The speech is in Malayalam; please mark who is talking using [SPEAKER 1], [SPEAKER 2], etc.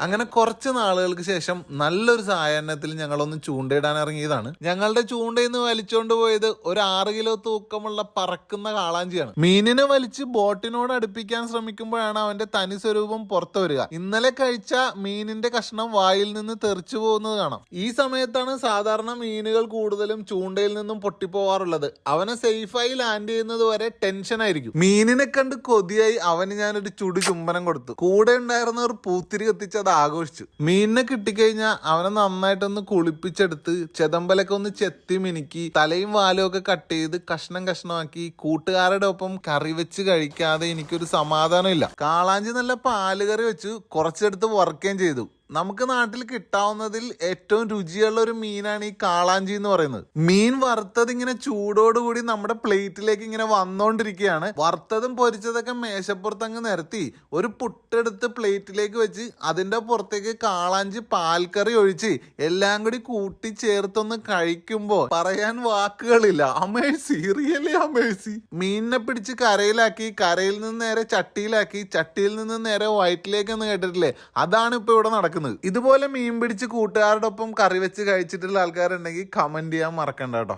[SPEAKER 1] അങ്ങനെ കുറച്ച് നാളുകൾക്ക് ശേഷം നല്ലൊരു സായാഹ്നത്തിൽ ഞങ്ങളൊന്ന് ചൂണ്ടയിടാൻ ഇറങ്ങിയതാണ്. ഞങ്ങളുടെ ചൂണ്ടയിൽ നിന്ന് വലിച്ചോണ്ട് പോയത് ഒരു ആറ് കിലോ തൂക്കമുള്ള പറക്കുന്ന കാളാഞ്ചിയാണ്. മീനിനെ വലിച്ച് ബോട്ടിനോട് അടുപ്പിക്കാൻ ശ്രമിക്കുമ്പോഴാണ് അവന്റെ തനി സ്വരൂപം പുറത്തു വരിക. ഇന്നലെ കഴിച്ച മീനിന്റെ കഷ്ണം വായിൽ നിന്ന് തെറിച്ചു പോകുന്നത് കാണാം. ഈ സമയത്താണ് സാധാരണ മീനുകൾ കൂടുതലും ചൂണ്ടയിൽ നിന്നും പൊട്ടിപ്പോവാറുള്ളത്. അവനെ സേഫായി ലാൻഡ് ചെയ്യുന്നത് വരെ ടെൻഷൻ ആയിരിക്കും മീനിനെ കണ്ട് കൊതിയായി അവന് ഞാനൊരു ചുടു ചുംബനം കൊടുത്തു. കൂടെ ഉണ്ടായിരുന്നവർ പൂത്തിരി കത്തിച്ച് അത് ആഘോഷിച്ചു. മീനിനെ കിട്ടിക്കഴിഞ്ഞാൽ അവനെ നന്നായിട്ടൊന്ന് കുളിപ്പിച്ചെടുത്ത് ചെതമ്പലൊക്കെ ഒന്ന് ചെത്തി മിനുക്കി തലയും വാലും ഒക്കെ കട്ട് ചെയ്ത് കഷ്ണം കഷ്ണമാക്കി കൂട്ടുകാരുടെ ഒപ്പം കറി വെച്ച് കഴിക്കാതെ എനിക്കൊരു സമാധാനമില്ല. കാളാഞ്ചി നല്ല പാൽ കറി വെച്ചു. കുറച്ചെടുത്ത് വറുക്കുകയും ചെയ്തു. നമുക്ക് നാട്ടിൽ കിട്ടാവുന്നതിൽ ഏറ്റവും രുചിയുള്ള ഒരു മീനാണ് ഈ കാളാഞ്ചി എന്ന് പറയുന്നത്. മീൻ വറുത്തത് ഇങ്ങനെ ചൂടോടുകൂടി നമ്മുടെ പ്ലേറ്റിലേക്ക് ഇങ്ങനെ വന്നോണ്ടിരിക്കുകയാണ്. വറുത്തതും പൊരിച്ചതൊക്കെ മേശപ്പുറത്ത് അങ്ങ് നിരത്തി ഒരു പുട്ടെടുത്ത് പ്ലേറ്റിലേക്ക് വെച്ച് അതിന്റെ പുറത്തേക്ക് കാളാഞ്ചി പാൽക്കറി ഒഴിച്ച് എല്ലാം കൂടി കൂട്ടി ചേർത്തൊന്ന് കഴിക്കുമ്പോ പറയാൻ വാക്കുകളില്ല. അമേഴ്സി റിയലി അമേഴ്സി മീനിനെ പിടിച്ച് കരയിലാക്കി കരയിൽ നിന്ന് നേരെ ചട്ടിയിലാക്കി ചട്ടിയിൽ നിന്ന് നേരെ വയറ്റിലേക്ക് എന്ന് കേട്ടിട്ടില്ലേ? അതാണ് ഇപ്പൊ ഇവിടെ നടക്കുന്നത്. ഇതുപോലെ മീൻ പിടിച്ച് കൂട്ടുകാരുടെ ഒപ്പം കറി വെച്ച് കഴിച്ചിട്ടുള്ള ആൾക്കാരുണ്ടെങ്കിൽ കമന്റ് ചെയ്യാൻ മറക്കണ്ട കേട്ടോ.